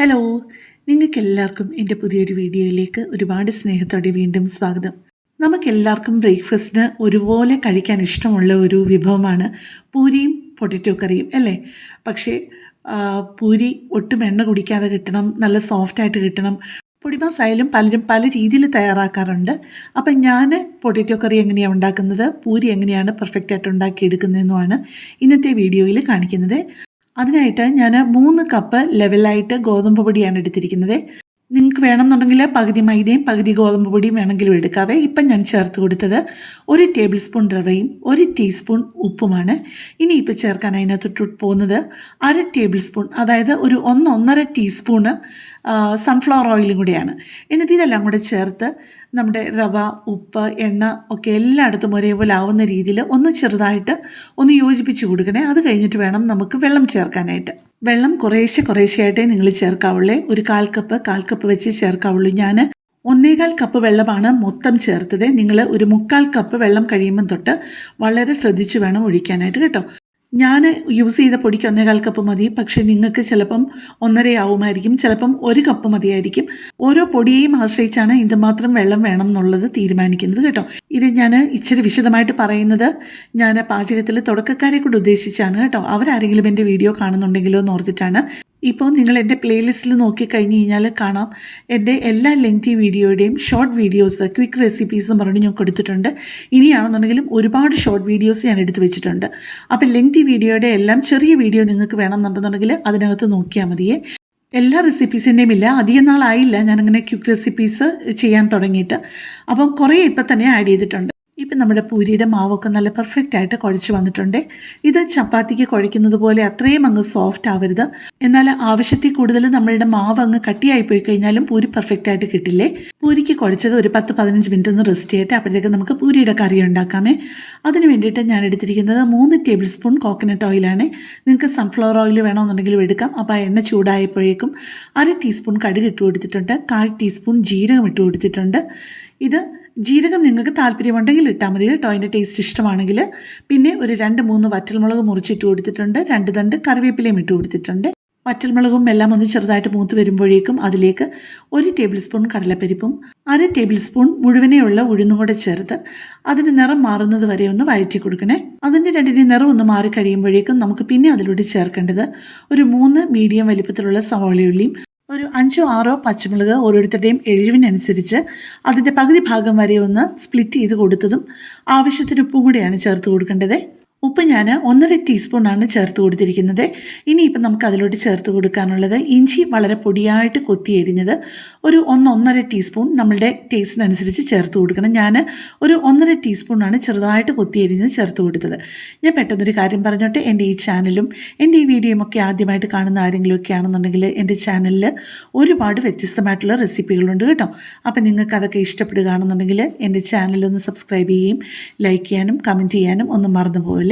Hello നിങ്ങൾക്ക് എല്ലാവർക്കും എന്റെ പുതിയൊരു വീഡിയോയിലേക്ക് ഒരുപാട് സ്നേഹത്തോടെ വീണ്ടും സ്വാഗതം. നമുക്കെല്ലാവർക്കും ബ്രേക്ക്ഫാസ്റ്റിന് ഒരുപോലെ കഴിക്കാൻ ഇഷ്ടമുള്ള ഒരു വിഭവമാണ് പൂരിയും പൊട്ടറ്റോ കറിയും അല്ലേ? പക്ഷേ പൂരി ഒട്ടും എണ്ണ കുടിക്കാതെ കിട്ടണം നല്ല സോഫ്റ്റായിട്ട് കിട്ടണം. പൊടിമാസായാലും പലരും പല രീതിയിൽ തയ്യാറാക്കാറുണ്ട്. അപ്പം ഞാൻ പൊട്ടറ്റോ കറി എങ്ങനെയാണ് ഉണ്ടാക്കുന്നത് പൂരി എങ്ങനെയാണ് പെർഫെക്റ്റായിട്ട് ഉണ്ടാക്കിയെടുക്കുന്നതെന്നുമാണ് ഇന്നത്തെ വീഡിയോയിൽ കാണിക്കുന്നത്. അതിനായിട്ട് ഞാൻ മൂന്ന് കപ്പ് ലെവലായിട്ട് ഗോതമ്പ് പൊടിയാണ് എടുത്തിരിക്കുന്നത്. നിങ്ങൾക്ക് വേണമെന്നുണ്ടെങ്കിൽ പകുതി മൈദയും പകുതി ഗോതമ്പ് പൊടിയും വേണമെങ്കിലും എടുക്കാവേ. ഇപ്പം ഞാൻ ചേർത്ത് കൊടുത്തത് ഒരു ടേബിൾ സ്പൂൺ റവയും ഒരു ടീസ്പൂൺ ഉപ്പുമാണ്. ഇനി ഇപ്പം ചേർക്കാൻ അതിനകത്ത് പോകുന്നത് അര ടേബിൾ സ്പൂൺ അതായത് ഒരു ഒന്ന് ഒന്നര ടീസ്പൂണ് സൺഫ്ലവർ ഓയിലും കൂടിയാണ്. എന്നിട്ട് ഇതെല്ലാം കൂടെ ചേർത്ത് നമ്മുടെ റവ ഉപ്പ് എണ്ണ ഒക്കെ എല്ലായിടത്തും ഒരേപോലെ ആവുന്ന രീതിയിൽ ഒന്ന് ചെറുതായിട്ട് ഒന്ന് യോജിപ്പിച്ച് കൊടുക്കണേ. അത് കഴിഞ്ഞിട്ട് വേണം നമുക്ക് വെള്ളം ചേർക്കാനായിട്ട്. വെള്ളം കുറേശ്ശെ കുറേശ്ശെയായിട്ടേ നിങ്ങൾ ചേർക്കാവുള്ളേ. ഒരു കാൽ കപ്പ് കാൽ കപ്പ് വെച്ച് ചേർക്കാവുള്ളൂ. ഞാൻ ഒന്നേകാൽ കപ്പ് വെള്ളമാണ് മൊത്തം ചേർത്തത്. നിങ്ങൾ ഒരു മുക്കാൽ കപ്പ് വെള്ളം കഴിയുമ്പം തൊട്ട് വളരെ ശ്രദ്ധിച്ചു വേണം ഒഴിക്കാനായിട്ട് കേട്ടോ. ഞാൻ യൂസ് ചെയ്ത പൊടിക്ക് ഒന്നേകാൽ കപ്പ് മതി. പക്ഷേ നിങ്ങൾക്ക് ചിലപ്പം ഒന്നര ആവുമായിരിക്കും ചിലപ്പം ഒരു കപ്പ് മതിയായിരിക്കും. ഓരോ പൊടിയെയും ആശ്രയിച്ചാണ് ഇതുമാത്രം വെള്ളം വേണം എന്നുള്ളത് തീരുമാനിക്കുന്നത് കേട്ടോ. ഇത് ഞാൻ ഇച്ചിരി വിശദമായിട്ട് പറയുന്നത് ഞാൻ പാചകത്തിൽ തുടക്കക്കാരെ കൊണ്ട് ഉദ്ദേശിച്ചാണ് കേട്ടോ. അവരാരെങ്കിലും എന്റെ വീഡിയോ കാണുന്നുണ്ടെങ്കിലോ എന്ന് ഓർത്തിട്ടാണ് ഇപ്പോൾ നിങ്ങൾ എന്റെ പ്ലേലിസ്റ്റിൽ നോക്കിക്കഴിഞ്ഞ് കഴിഞ്ഞാൽ കാണാം. എന്റെ എല്ലാ ലെങ്തി വീഡിയോയുടെയും ഷോർട്ട് വീഡിയോസ് ക്വിക്ക് റെസിപ്പീസ് എന്ന് പറഞ്ഞ് ഞാൻ കൊടുത്തിട്ടുണ്ട്. ഇനിയാണെന്നുണ്ടെങ്കിലും ഒരുപാട് ഷോർട്ട് വീഡിയോസ് ഞാൻ എടുത്തു വെച്ചിട്ടുണ്ട്. അപ്പോൾ ലെങ്തി വീഡിയോയുടെ എല്ലാം ചെറിയ വീഡിയോ നിങ്ങൾക്ക് വേണമെന്നുണ്ടെന്നുണ്ടെങ്കിൽ അതിനകത്ത് നോക്കിയാൽ മതിയേ. എല്ലാ റെസിപ്പീസിന്റെയും ഇല്ല. അധികം നാളായില്ല ഞാനങ്ങനെ ക്യുക്ക് റെസിപ്പീസ് ചെയ്യാൻ തുടങ്ങിയിട്ട്. അപ്പം കുറേ ഇപ്പം തന്നെ ആഡ് ചെയ്തിട്ടുണ്ട്. ഇപ്പം നമ്മുടെ പൂരിയുടെ മാവൊക്കെ നല്ല പെർഫെക്റ്റ് ആയിട്ട് കുഴച്ച് വന്നിട്ടുണ്ട്. ഇത് ചപ്പാത്തിക്ക് കുഴയ്ക്കുന്നത് പോലെ അത്രയും അങ്ങ് സോഫ്റ്റ് ആവരുത്. എന്നാൽ ആവശ്യത്തിൽ കൂടുതൽ നമ്മളുടെ മാവ് അങ്ങ് കട്ടിയായി പോയി കഴിഞ്ഞാലും പൂരി പെർഫെക്റ്റ് ആയിട്ട് കിട്ടില്ലേ? പൂരിക്ക് കുഴച്ചത് ഒരു പത്ത് പതിനഞ്ച് മിനിറ്റ് ഒന്ന് റെസ്റ്റ് ചെയ്യട്ടെ അപ്പോഴത്തേക്ക് നമുക്ക് പൂരിയുടെ കറി ഉണ്ടാക്കാമേ. അതിന് വേണ്ടിയിട്ട് ഞാൻ എടുത്തിരിക്കുന്നത് മൂന്ന് ടേബിൾ സ്പൂൺ കോക്കനട്ട് ഓയിലാണ് നിങ്ങൾക്ക് സൺഫ്ലവർ ഓയിൽ വേണമെന്നുണ്ടെങ്കിലും എടുക്കാം. അപ്പോൾ ആ എണ്ണ ചൂടായപ്പോഴേക്കും അര ടീസ്പൂൺ കടുക് ഇട്ട് കൊടുത്തിട്ടുണ്ട്. കാൽ ടീസ്പൂൺ ജീരകം ഇട്ട് കൊടുത്തിട്ടുണ്ട്. ഇത് ജീരകം നിങ്ങൾക്ക് താല്പര്യമുണ്ടെങ്കിൽ ഇട്ടാൽ മതി കേട്ടോ. അതിന്റെ ടേസ്റ്റ് ഇഷ്ടമാണെങ്കിൽ. പിന്നെ ഒരു രണ്ട് മൂന്ന് വറ്റൽമുളക് മുറിച്ചിട്ട് കൊടുത്തിട്ടുണ്ട്. രണ്ട് തണ്ട് കറിവേപ്പിലയും ഇട്ട് കൊടുത്തിട്ടുണ്ട്. വറ്റൽമുളകും എല്ലാം ഒന്ന് ചെറുതായിട്ട് മൂത്ത് വരുമ്പോഴേക്കും അതിലേക്ക് ഒരു ടേബിൾ സ്പൂൺ കടലപ്പരിപ്പും അര ടേബിൾ സ്പൂൺ മുഴുവനെയുള്ള ഉഴുന്നും കൂടെ ചേർത്ത് അതിന് നിറം മാറുന്നത് വരെ ഒന്ന് വഴറ്റി കൊടുക്കണേ. അതിന്റെ രണ്ടിന്റെ നിറം ഒന്ന് മാറി കഴിയുമ്പോഴേക്കും നമുക്ക് പിന്നെ അതിലൂടെ ചേർക്കേണ്ടത് ഒരു മൂന്ന് മീഡിയം വലിപ്പത്തിലുള്ള സവാളയുള്ളിയും ഒരു അഞ്ചോ ആറോ പച്ചമുളക് ഓരോരുത്തരുടെയും എഴിവിനനുസരിച്ച് അതിന്റെ പകുതി ഭാഗം വരെ ഒന്ന് സ്പ്ലിറ്റ് ചെയ്ത് കൊടുത്തതും ആവശ്യത്തിന് ഉപ്പും കൂടെയാണ് ചേർത്ത് കൊടുക്കേണ്ടത്. ഉപ്പ് ഞാൻ ഒന്നര ടീസ്പൂണാണ് ചേർത്ത് കൊടുത്തിരിക്കുന്നത്. ഇനിയിപ്പം നമുക്ക് അതിലോട്ട് ചേർത്ത് കൊടുക്കാനുള്ളത് ഇഞ്ചി വളരെ പൊടിയായിട്ട് കൊത്തി എരിഞ്ഞത് ഒരു ഒന്നൊന്നര ടീസ്പൂൺ നമ്മളുടെ ടേസ്റ്റിനനുസരിച്ച് ചേർത്ത് കൊടുക്കണം. ഞാൻ ഒരു ഒന്നര ടീസ്പൂണാണ് ചെറുതായിട്ട് കൊത്തി എരിഞ്ഞത് ചേർത്ത് കൊടുത്തത്. ഞാൻ പെട്ടെന്നൊരു കാര്യം പറഞ്ഞോട്ടെ. എന്റെ ഈ ചാനലും എന്റെ ഈ വീഡിയോയും ഒക്കെ ആദ്യമായിട്ട് കാണുന്ന ആരെങ്കിലുമൊക്കെ ആണെന്നുണ്ടെങ്കിൽ എന്റെ ചാനലിൽ ഒരുപാട് വ്യത്യസ്തമായിട്ടുള്ള റെസിപ്പികളുണ്ട് കേട്ടോ. അപ്പം നിങ്ങൾക്ക് അതൊക്കെ ഇഷ്ടപ്പെടുകയാണെന്നുണ്ടെങ്കിൽ എന്റെ ചാനലൊന്ന് സബ്സ്ക്രൈബ് ചെയ്യുകയും ലൈക്ക് ചെയ്യാനും കമന്റ് ചെയ്യാനും ഒന്നും മറന്നു പോകല്ലേ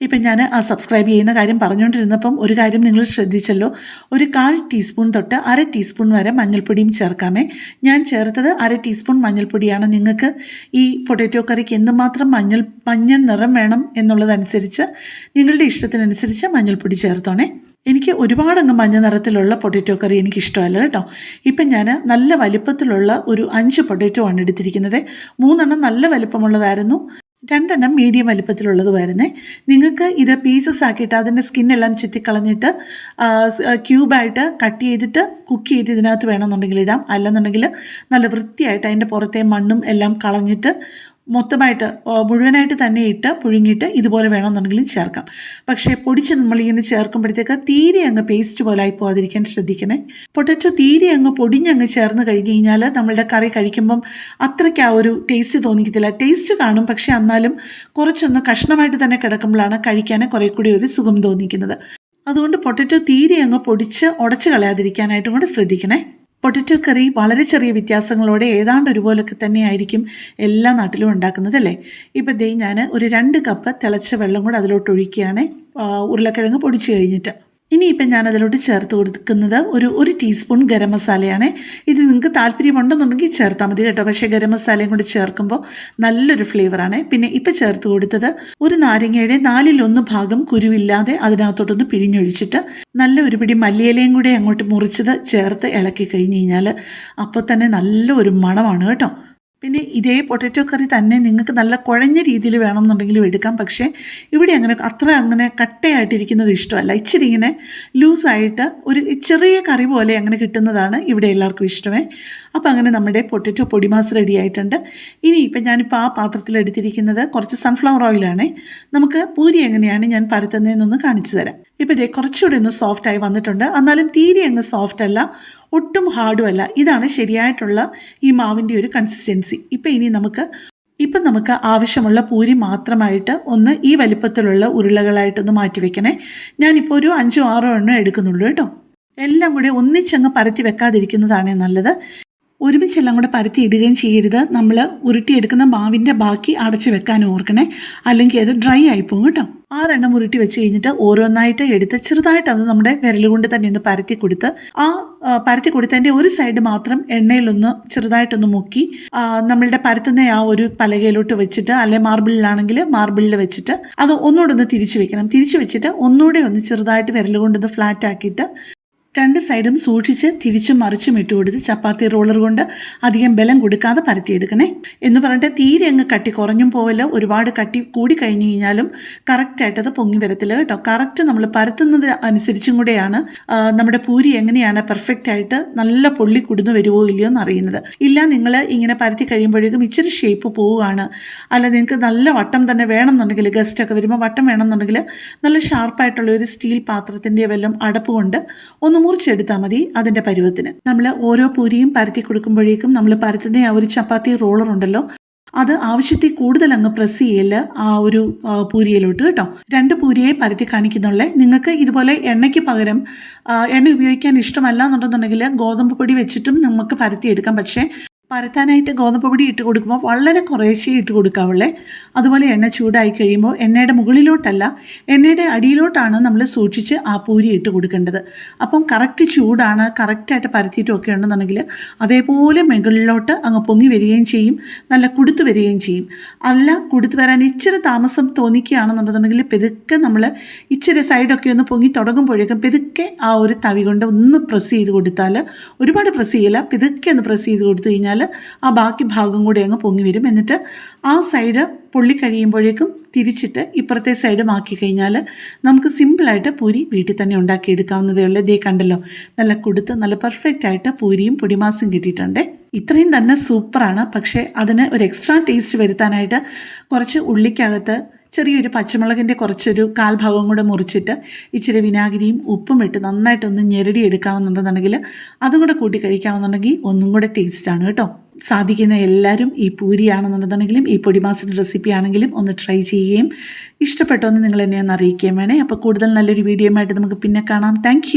ഇപ്പം ഞാൻ ആ സബ്സ്ക്രൈബ് ചെയ്യുന്ന കാര്യം പറഞ്ഞുകൊണ്ടിരുന്നപ്പം ഒരു കാര്യം നിങ്ങൾ ശ്രദ്ധിച്ചല്ലോ. ഒരു കാൽ ടീസ്പൂൺ തൊട്ട് അര ടീസ്പൂൺ വരെ മഞ്ഞൾപ്പൊടിയും ചേർക്കാമേ. ഞാൻ ചേർത്തത് അര ടീസ്പൂൺ മഞ്ഞൾപ്പൊടിയാണ്. നിങ്ങൾക്ക് ഈ പൊട്ടാറ്റോ കറിക്ക് എന്തുമാത്രം മഞ്ഞൾ മഞ്ഞൾ നിറം വേണം എന്നുള്ളതനുസരിച്ച് നിങ്ങളുടെ ഇഷ്ടത്തിനനുസരിച്ച് മഞ്ഞൾപ്പൊടി ചേർത്തോണേ. എനിക്ക് ഒരുപാട് അങ്ങ് മഞ്ഞ നിറത്തിലുള്ള പൊട്ടാറ്റോ കറി എനിക്ക് ഇഷ്ടമല്ല കേട്ടോ. ഇപ്പം ഞാൻ നല്ല വലിപ്പത്തിലുള്ള ഒരു അഞ്ച് പൊട്ടാറ്റോ ആണ് എടുത്തിരിക്കുന്നത്. മൂന്നെണ്ണം നല്ല വലിപ്പമുള്ളതായിരുന്നു. രണ്ടെണ്ണം മീഡിയം വലിപ്പത്തിലുള്ളതുമായിരുന്നേ നിങ്ങൾക്ക് ഇത് പീസസ് ആക്കിയിട്ട് അതിന്റെ സ്കിന്നെല്ലാം ആ, ക്യൂബായിട്ട് കട്ട് ചെയ്തിട്ട് കുക്ക് ചെയ്ത് ഇതിനകത്ത് വേണമെന്നുണ്ടെങ്കിൽ ഇടാം. അല്ലെന്നുണ്ടെങ്കിൽ നല്ല വൃത്തിയായിട്ട് അതിന്റെ പുറത്തെ മണ്ണും എല്ലാം കളഞ്ഞിട്ട് മൊത്തമായിട്ട് മുഴുവനായിട്ട് തന്നെ ഇട്ട് പുഴുങ്ങിയിട്ട് ഇതുപോലെ വേണമെന്നുണ്ടെങ്കിലും ചേർക്കാം. പക്ഷേ പൊടിച്ച് നമ്മളിങ്ങനെ ചേർക്കുമ്പോഴത്തേക്ക് തീരെ അങ്ങ് പേസ്റ്റ് പോലെ ആയി പോകാതിരിക്കാൻ ശ്രദ്ധിക്കണേ. പൊട്ടറ്റോ തീരെ അങ്ങ് പൊടിഞ്ഞങ്ങ് ചേർന്ന് കഴിഞ്ഞ് കഴിഞ്ഞാൽ നമ്മളുടെ കറി കഴിക്കുമ്പം അത്രയ്ക്ക് ആ ഒരു ടേസ്റ്റ് തോന്നിക്കത്തില്ല. ടേസ്റ്റ് കാണും പക്ഷേ എന്നാലും കുറച്ചൊന്ന് കഷ്ണമായിട്ട് തന്നെ കിടക്കുമ്പോഴാണ് കഴിക്കാൻ കുറേ കൂടി ഒരു സുഖം തോന്നിക്കുന്നത്. അതുകൊണ്ട് പൊട്ടറ്റോ തീരെ അങ്ങ് പൊടിച്ച് ഉടച്ച് കളയാതിരിക്കാനായിട്ടും കൂടെ ശ്രദ്ധിക്കണേ. പൊട്ടറ്റോ കറി വളരെ ചെറിയ വ്യത്യാസങ്ങളോടെ ഏതാണ്ട് ഒരുപോലൊക്കെ തന്നെയായിരിക്കും എല്ലാ നാട്ടിലും ഉണ്ടാക്കുന്നത് അല്ലേ? ഇപ്പം ദേ ഞാൻ ഒരു രണ്ട് കപ്പ് തിളച്ച വെള്ളം കൂടെ അതിലോട്ട് ഒഴിക്കുകയാണ്. ഉരുളക്കിഴങ്ങ് പൊടിച്ച് കഴിഞ്ഞിട്ട്. ഇനിയിപ്പം ഞാൻ അതിലോട്ട് ചേർത്ത് കൊടുക്കുന്നത് ഒരു ഒരു ടീസ്പൂൺ ഗരം മസാലയാണ്. ഇത് നിങ്ങൾക്ക് താല്പര്യമുണ്ടെന്നുണ്ടെങ്കിൽ ചേർത്താൽ മതി കേട്ടോ. പക്ഷേ ഗരം മസാലയും കൂടി ചേർക്കുമ്പോൾ നല്ലൊരു ഫ്ലേവറാണ്. പിന്നെ ഇപ്പം ചേർത്ത് കൊടുത്തത് ഒരു നാരങ്ങയുടെ നാലിലൊന്ന് ഭാഗം കുരുവില്ലാതെ അതിനകത്തോട്ടൊന്ന് പിഴിഞ്ഞൊഴിച്ചിട്ട് നല്ല ഒരു പിടി മല്ലിയിലയും കൂടി അങ്ങോട്ട് മുറിച്ചത് ചേർത്ത് ഇളക്കി കഴിഞ്ഞ് കഴിഞ്ഞാൽ അപ്പോൾ തന്നെ നല്ല ഒരു മണമാണ് കേട്ടോ. പിന്നെ ഇതേ പൊട്ടറ്റോ കറി തന്നെ നിങ്ങൾക്ക് നല്ല കുഴഞ്ഞ രീതിയിൽ വേണമെന്നുണ്ടെങ്കിലും എടുക്കാം. പക്ഷേ ഇവിടെ അങ്ങനെ അത്ര അങ്ങനെ കട്ടയായിട്ടിരിക്കുന്നത് ഇഷ്ടമല്ല. ഇച്ചിരി ഇങ്ങനെ ലൂസായിട്ട് ഒരു ചെറിയ കറി പോലെ അങ്ങനെ കിട്ടുന്നതാണ് ഇവിടെ എല്ലാവർക്കും ഇഷ്ടമേ. അപ്പോൾ അങ്ങനെ നമ്മുടെ പൊട്ടറ്റോ പൊടിമാസ് റെഡി ആയിട്ടുണ്ട്. ഇനി ഇപ്പം ഞാനിപ്പോൾ ആ പാത്രത്തിൽ എടുത്തിരിക്കുന്നത് കുറച്ച് സൺഫ്ലവർ ഓയിലാണേ നമുക്ക് പൂരി എങ്ങനെയാണ് ഞാൻ പരത്തുന്നതെന്നൊന്ന് കാണിച്ചു തരാം. ഇപ്പോൾ ഇതേ കുറച്ചുകൂടി ഒന്ന് സോഫ്റ്റായി വന്നിട്ടുണ്ട്. എന്നാലും തീരെ അങ്ങ് സോഫ്റ്റ് അല്ല ഒട്ടും ഹാർഡും അല്ല. ഇതാണ് ശരിയായിട്ടുള്ള ഈ മാവിന്റെ ഒരു കൺസിസ്റ്റൻസി ഇപ്പം ഇനി നമുക്ക് ഇപ്പം നമുക്ക് ആവശ്യമുള്ള പൂരി മാത്രമായിട്ട് ഒന്ന് ഈ വലിപ്പത്തിലുള്ള ഉരുളകളായിട്ടൊന്ന് മാറ്റി വെക്കണേ. ഞാനിപ്പോൾ ഒരു അഞ്ചോ ആറോ എണ്ണം എടുക്കുന്നുള്ളൂ കേട്ടോ. എല്ലാം കൂടി ഒന്നിച്ചങ്ങ് പരത്തി വെക്കാതിരിക്കുന്നതാണ് നല്ലത്. ഒരുമിച്ചെല്ലാം കൂടെ പരത്തി ഇടുകയും ചെയ്യരുത്. നമ്മൾ ഉരുട്ടിയെടുക്കുന്ന മാവിന്റെ ബാക്കി അടച്ചു വെക്കാൻ ഓർക്കണേ. അല്ലെങ്കിൽ അത് ഡ്രൈ ആയിപ്പോകും കേട്ടോ. ആറെണ്ണം ഉരുട്ടി വെച്ച് കഴിഞ്ഞിട്ട് ഓരോന്നായിട്ട് എടുത്ത് ചെറുതായിട്ട് അത് നമ്മുടെ വിരൽ കൊണ്ട് തന്നെ ഒന്ന് പരത്തി കൊടുത്ത് ആ പരത്തി കൊടുത്തതിന്റെ ഒരു സൈഡ് മാത്രം എണ്ണയിലൊന്ന് ചെറുതായിട്ടൊന്ന് മുക്കി നമ്മളുടെ പരത്തുന്ന ആ ഒരു പലകയിലോട്ട് വെച്ചിട്ട് അല്ലെ മാർബിളിലാണെങ്കിൽ മാർബിളിൽ വെച്ചിട്ട് അത് ഒന്നുകൂടെ ഒന്ന് തിരിച്ചു വെക്കണം. തിരിച്ചു വെച്ചിട്ട് ഒന്നുകൂടെ ഒന്ന് ചെറുതായിട്ട് വിരൽ കൊണ്ടൊന്ന് ഫ്ലാറ്റ് ആക്കിയിട്ട് രണ്ട് സൈഡും സൂക്ഷിച്ച് തിരിച്ചും മറിച്ചും ഇട്ട് കൊടുത്ത് ചപ്പാത്തി റോളർ കൊണ്ട് അധികം ബലം കൊടുക്കാതെ പരത്തിയെടുക്കണേ. എന്ന് പറഞ്ഞിട്ട് തീരെ അങ്ങ് കട്ടി കുറഞ്ഞും പോവല്ലോ. ഒരുപാട് കട്ടി കൂടി കഴിഞ്ഞ് കഴിഞ്ഞാലും കറക്റ്റായിട്ടത് പൊങ്ങി വരത്തില്ല കേട്ടോ. കറക്റ്റ് നമ്മൾ പരത്തുന്നത് അനുസരിച്ചും കൂടെയാണ് നമ്മുടെ പൂരി എങ്ങനെയാണ് പെർഫെക്റ്റ് ആയിട്ട് നല്ല പൊള്ളി കുടുന്നു വരുമോ ഇല്ലയോ എന്ന് അറിയുന്നത് ഇല്ല നിങ്ങൾ ഇങ്ങനെ പരത്തി കഴിയുമ്പോഴേക്കും ഇച്ചിരി ഷേപ്പ് പോവുകയാണ്. അല്ല നിങ്ങൾക്ക് നല്ല വട്ടം തന്നെ വേണമെന്നുണ്ടെങ്കിൽ ഗസ്റ്റൊക്കെ വരുമ്പോൾ വട്ടം വേണമെന്നുണ്ടെങ്കിൽ നല്ല ഷാർപ്പായിട്ടുള്ള ഒരു സ്റ്റീൽ പാത്രത്തിന്റെ വല്ലതും അടപ്പ് കൊണ്ട് ഒന്ന് മുറിച്ചെടുത്താൽ മതി അതിന്റെ പരുവത്തിന്. നമ്മൾ ഓരോ പൂരിയും പരത്തി കൊടുക്കുമ്പോഴേക്കും നമ്മൾ പരത്തുന്ന ആ ഒരു ചപ്പാത്തി റോളർ ഉണ്ടല്ലോ അത് ആവശ്യത്തിൽ കൂടുതൽ അങ്ങ് പ്രസ് ചെയ്യൽ ആ ഒരു പൂരിയിലോട്ട് കേട്ടോ. രണ്ട് പൂരിയെ പരത്തി കാണിക്കുന്നുള്ളേ. നിങ്ങൾക്ക് ഇതുപോലെ എണ്ണയ്ക്ക് പകരം എണ്ണ ഉപയോഗിക്കാൻ ഇഷ്ടമല്ല എന്നുണ്ടെന്നുണ്ടെങ്കിൽ ഗോതമ്പ് പൊടി വെച്ചിട്ടും നമുക്ക് പരത്തിയെടുക്കാം പക്ഷേ പരത്താനായിട്ട് ഗോതമ്പ് പൊടി ഇട്ട് കൊടുക്കുമ്പോൾ വളരെ കുറേശ്ശേ ഇട്ട് കൊടുക്കാവുള്ളേ. അതുപോലെ എണ്ണ ചൂടായി കഴിയുമ്പോൾ എണ്ണയുടെ മുകളിലോട്ടല്ല എണ്ണയുടെ അടിയിലോട്ടാണ് നമ്മൾ സൂക്ഷിച്ച് ആ പൂരി ഇട്ട് കൊടുക്കേണ്ടത്. അപ്പം കറക്റ്റ് ചൂടാണ് കറക്റ്റായിട്ട് പരത്തിയിട്ടൊക്കെ ഉണ്ടെന്നുണ്ടെങ്കിൽ അതേപോലെ മുകളിലോട്ട് അങ്ങ് പൊങ്ങി വരികയും ചെയ്യും നല്ല കുടുത്ത് വരികയും ചെയ്യും. അല്ല കുടുത്ത് വരാൻ ഇച്ചിരി താമസം തോന്നിക്കുകയാണെന്നുണ്ടെന്നുണ്ടെങ്കിൽ പെതുക്കെ നമ്മൾ ഇച്ചിരി സൈഡൊക്കെ ഒന്ന് പൊങ്ങി തുടങ്ങുമ്പോഴേക്കും പെതുക്കെ ആ ഒരു തവി കൊണ്ട് ഒന്ന് പ്രസ് ചെയ്ത് കൊടുത്താൽ ഒരുപാട് പ്രസ് ചെയ്യില്ല പെതുക്കെ ഒന്ന് പ്രസ് ചെയ്ത് കൊടുത്തു കഴിഞ്ഞാൽ ആ ബാക്കി ഭാഗം കൂടി അങ്ങ് പൊങ്ങി വരും. എന്നിട്ട് ആ സൈഡ് പൊള്ളി കഴിയുമ്പോഴേക്കും തിരിച്ചിട്ട് ഇപ്പുറത്തെ സൈഡ് ആക്കി കഴിഞ്ഞാൽ നമുക്ക് സിമ്പിളായിട്ട് പൂരി വീട്ടിൽ തന്നെ ഉണ്ടാക്കിയെടുക്കാവുന്നതേ ഉള്ളൂ. ഇതേ കണ്ടല്ലോ നല്ല കൊടുത്ത് നല്ല പെർഫെക്റ്റ് ആയിട്ട് പൂരിയും പൊടിമാസും കിട്ടിയിട്ടുണ്ട്. ഇത്രയും തന്നെ സൂപ്പറാണ് പക്ഷേ അതിന് ഒരു എക്സ്ട്രാ ടേസ്റ്റ് വരുത്താനായിട്ട് കുറച്ച് ഉള്ളിക്കകത്ത് ചെറിയൊരു പച്ചമുളകിന്റെ കുറച്ചൊരു കാൽ ഭാഗം കൂടെ മുറിച്ചിട്ട് ഇച്ചിരി വിനാഗിരിയും ഉപ്പും ഇട്ട് നന്നായിട്ടൊന്ന് ഞെരടി എടുക്കാമെന്നുണ്ടെന്നുണ്ടെങ്കിൽ അതും കൂടെ കൂട്ടി കഴിക്കാമെന്നുണ്ടെങ്കിൽ ഒന്നും കൂടെ ടേസ്റ്റാണ് കേട്ടോ. സാധിക്കുന്ന എല്ലാവരും ഈ പൂരിയാണെന്നുണ്ടെന്നുണ്ടെങ്കിലും ഈ പൊടിമാസിന്റെ റെസിപ്പി ആണെങ്കിലും ഒന്ന് ട്രൈ ചെയ്യുകയും ഇഷ്ടപ്പെട്ടോ എന്ന് നിങ്ങൾ എന്നെ ഒന്ന് അറിയിക്കുകയും വേണേ. അപ്പോൾ കൂടുതൽ നല്ലൊരു വീഡിയോ ആയിട്ട് നമുക്ക് പിന്നെ കാണാം. താങ്ക്